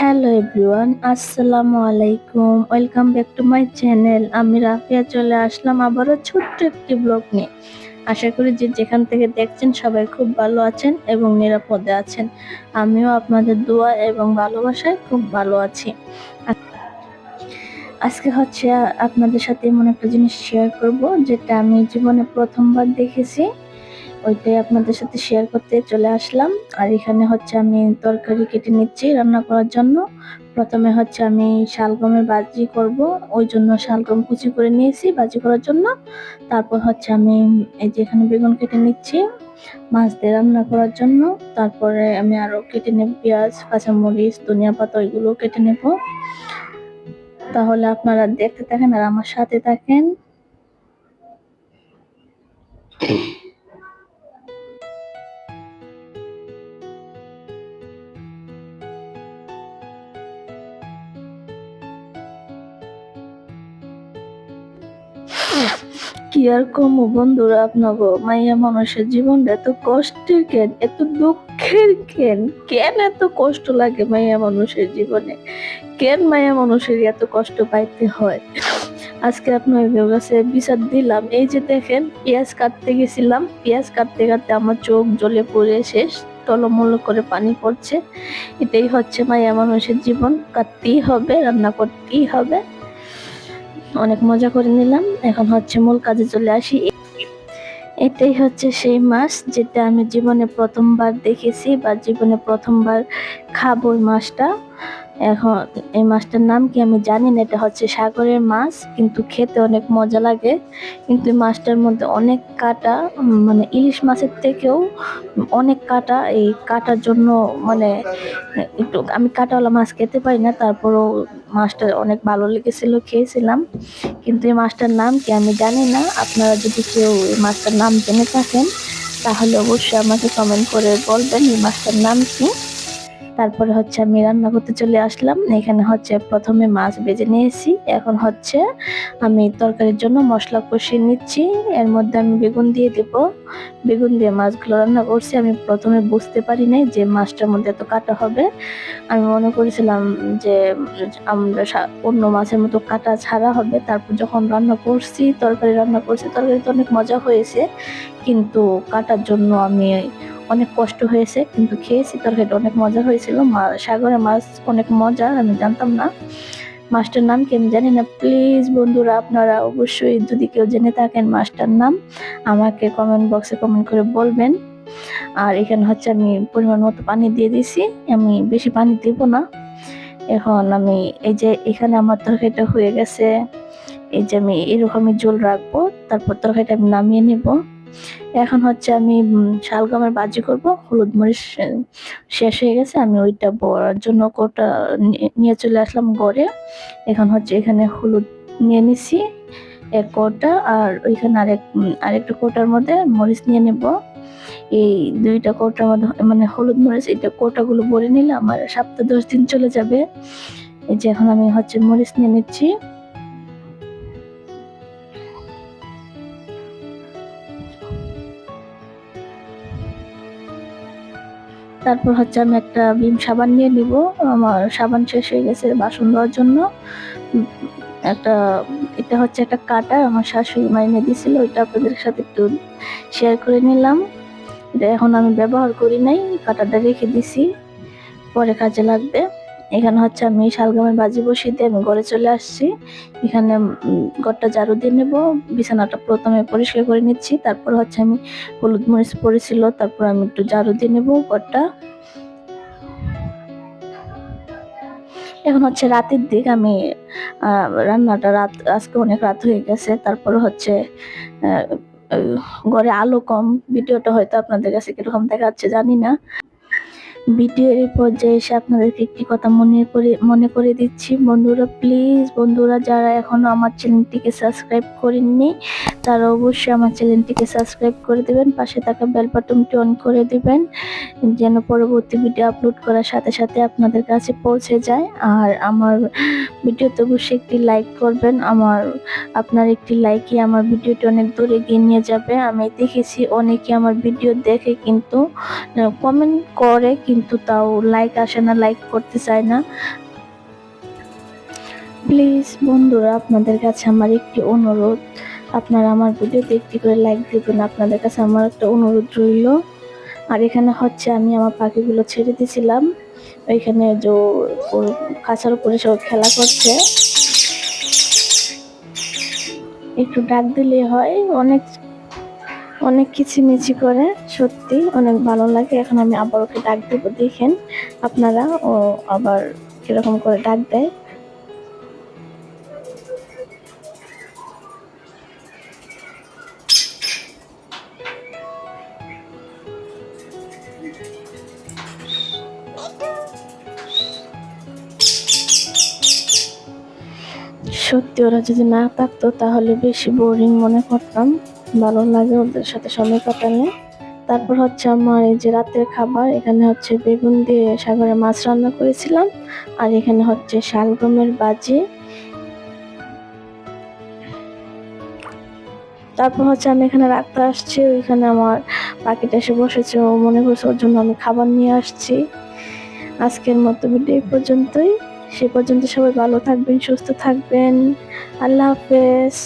Hello everyone আসসালামু আলাইকুম welcome back to my channel আমি রাফিয়া চলে আসলাম আবারও ছোট্ট একটি ব্লগ নিয়ে। আশা করি যে যেখান থেকে দেখছেন সবাই খুব ভালো আছেন এবং নিরাপদে আছেন। আমিও আপনাদের দোয়া এবং ভালোবাসায় খুব ভালো আছি। আজকে হচ্ছে আপনাদের সাথে এমন একটা জিনিস শেয়ার করব, যেটা আমি জীবনে প্রথমবার দেখেছি। ওইটাই আপনাদের সাথে শেয়ার করতে চলে আসলাম। আর এখানে হচ্ছে আমি তরকারি কেটে নিচ্ছি রান্না করার জন্য। প্রথমে হচ্ছে আমি শালগমের বাজি করব, ওই জন্য শালগম কুচি করে নিয়েছি বাজি করার জন্য। তারপর হচ্ছে আমি এই যে এখানে বেগুন কেটে নিচ্ছি, মাছ দিয়ে রান্না করার জন্য। তারপরে আমি আরও কেটে নেব পেঁয়াজ, কাঁচামরিচ, ধনিয়া পাতা, ওইগুলো কেটে নেব। তাহলে আপনারা দেখতে থাকেন আর আমার সাথে থাকেন। কি আর কমু বন্ধুরা আপনাগো? মাইয়া মানুষের জীবনটা এত কষ্টের কেন? এত দুঃখের কেন? কেন এত কষ্ট লাগে মাইয়া মানুষের জীবনে? কেন মাইয়া মানুষের এত কষ্ট পাইতে হয়? আজকে আপনাদের কাছে বিচার দিলাম। এই যে দেখেন, পেঁয়াজ কাটতে গেছিলাম। পেঁয়াজ কাটতে কাটতে আমার চোখ জ্বলে পড়ে শেষ টলমল করে পানি পড়ছে। এটাই হচ্ছে মাইয়া মানুষের জীবন। কাটতেই হবে, রান্না করতেই হবে। অনেক মজা করে নিলাম। এখন হচ্ছে মূল কাজে চলে আসি। এটাই হচ্ছে সেই মাছ যেটা আমি জীবনে প্রথমবার দেখেছি বা জীবনে প্রথমবার খাব ওই মাছটা এখন এই মাছটার নাম কি আমি জানি না, এটা হচ্ছে সাগরের মাছ, কিন্তু খেতে অনেক মজা লাগে। কিন্তু মাছটার মধ্যে অনেক কাটা মানে ইলিশ মাছের থেকেও অনেক কাটা। এই কাটার জন্য মানে একটু আমি কাটাওয়ালা মাছ খেতে পারি না, তারপরও মাছটা অনেক ভালো লেগেছিল, খেয়েছিলাম। কিন্তু এই মাছটার নাম কি আমি জানি না। আপনারা যদি কেউ এই মাছটার নাম জেনে থাকেন, তাহলে অবশ্যই আমাকে কমেন্ট করে বলবেন এই মাছটার নাম কি। তারপরে হচ্ছে আমি রান্না করতে চলে আসলাম। এখানে হচ্ছে প্রথমে মাছ ভেজে নিয়েছি। এখন হচ্ছে আমি তরকারির জন্য মশলা কষিয়ে নিচ্ছি। এর মধ্যে আমি বেগুন দিয়ে দেব। বেগুন দিয়ে মাছগুলো রান্না করছি। আমি প্রথমে বুঝতে পারি নাই যে মাছটার মধ্যে এত কাটা হবে। আমি মনে করেছিলাম যে আমরা অন্য মাছের মতো কাটা ছাড়া হবে। তারপর যখন রান্না করছি, তরকারি রান্না করছি তরকারি তো অনেক মজা হয়েছে। কিন্তু কাটার জন্য আমি অনেক কষ্ট হয়েছে, কিন্তু খেয়েছি, তরকারিটা অনেক মজা হয়েছিল। সাগরের মাছ অনেক মজা, আমি জানতাম না। মাছটার নাম কি আমি জানি না। প্লিজ বন্ধুরা, আপনারা অবশ্যই যদি কেউ জেনে থাকেন মাছটার নাম, আমাকে কমেন্ট বক্সে কমেন্ট করে বলবেন। আর এখানে হচ্ছে আমি পরিমাণ মতো পানি দিয়ে দিছি আমি বেশি পানি দিব না। এখন আমি এই যে এখানে আমার তরকারিটা হয়ে গেছে, এই যে আমি এরকমই জল রাখব, তারপর তরকারিটা আমি নামিয়ে নেব। এখন হচ্ছে আমি শালগমের ভাজি করব, হলুদ মরিচ শেষ হয়ে গেছে, আমি ওইটা বড়ার জন্য কোটা নিয়ে- চলে আসলাম গড়ে। এখন হচ্ছে এখানে হলুদ নিয়ে নিছি, এক কোটা, আর ওইখানে আরেক আরেকটা কোটার মধ্যে মরিচ নিয়ে নেব। এই দুইটা কোটার মধ্যে মানে হলুদ মরিচ এটা কোটাগুলো ভরে নিলে আমার সপ্তাহ দশ দিন চলে যাবে। এই যে এখন আমি হচ্ছে মরিচ নিয়ে নিচ্ছি। তারপর হচ্ছে আমি একটা ভীম সাবান নিয়ে নিব। আমার সাবান শেষ হয়ে গেছে বাসন ধোয়ার জন্য। একটা, এটা হচ্ছে একটা কাটা, আমার শাশুড়ি মা এনে দিয়েছিল ওইটা আপনাদের সাথে একটু শেয়ার করে নিলাম। এটা এখন আমি ব্যবহার করি নাই, কাটাটা রেখে দিছি, পরে কাজে লাগবে। এখানে হচ্ছে আমি শালগামের বাজি বসিয়ে দিয়ে আমি ঘরে চলে আসছি। এখানে ঘরটা ঝাড়ু দিয়ে নেব। বিছানাটা প্রথমে পরিষ্কার করে নিচ্ছি। তারপর হচ্ছে আমি হলুদ মরিচ পড়েছিল, তারপর আমি একটু ঝাড়ু দিয়ে নেব ঘরটা এখন হচ্ছে রাতের দিক, আমি রান্নাটা রাত, আজকে অনেক রাত হয়ে গেছে। তারপরে হচ্ছে ঘরে আলো কম। ভিডিওটা হয়তো আপনাদের কাছে কীরকম দেখাচ্ছে জানি না। ভিডিওর এই পর্যায়ে এসে আপনাদেরকে একটি কথা মনে করে মনে করে দিচ্ছি। বন্ধুরা প্লিজ বন্ধুরা, যারা এখনও আমার চ্যানেলটিকে সাবস্ক্রাইব করেননি, তারা অবশ্যই আমার চ্যানেলটিকে সাবস্ক্রাইব করে দেবেন, পাশে থাকা বেল বাটনটি অন করে দিবেন, যেন পরবর্তী ভিডিও আপলোড করার সাথে সাথে আপনাদের কাছে পৌঁছে যায়। আর আমার ভিডিওতে অবশ্যই একটি লাইক করবেন, আমার, আপনার একটি লাইকই আমার ভিডিওটি অনেক দূরে এগিয়ে নিয়ে যাবে। আমি দেখেছি অনেকে আমার ভিডিও দেখে কিন্তু কমেন্ট করে কিন্তু কিন্তু তাও লাইক আসে না লাইক করতে চায় না। প্লিজ বন্ধুরা, আপনাদের কাছে আমার একটি অনুরোধ। আপনারা আমার ভিডিওতে একটি করে লাইক দিবেন, আপনাদের কাছে আমার একটা অনুরোধ রইল। আর এখানে হচ্ছে আমি আমার পাখিগুলো ছেড়ে দিয়েছিলাম ওইখানে যে খাঁচার উপরে সব খেলা করছে। একটু ডাক দিলে হয়, অনেক অনেক কিচিমিচি করে, সত্যি অনেক ভালো লাগে। এখন আমি আবার ওকে ডাক দেবো, দেখেন আপনারা ও আবার কীরকম করে ডাক দেয়। সত্যি ওরা যদি না থাকতো তাহলে বেশি বোরিং মনে করতাম। ভালো লাগে ওদের সাথে সময় কাটালে। তারপর হচ্ছে আমার এই যে রাতের খাবার, এখানে হচ্ছে বেগুন দিয়ে সাগরে মাছ রান্না করেছিলাম। আর এখানে হচ্ছে শালগমের বাজি। তারপর হচ্ছে আমি এখানে রাখতে আসছি, ওইখানে আমার পাখিটা এসে বসেছে, ও মনে করছে ওর জন্য আমি খাবার নিয়ে আসছি। আজকের মতো ভিডিও পর্যন্তই। সে পর্যন্ত সবাই ভালো থাকবেন, সুস্থ থাকবেন। আল্লাহ হাফেজ।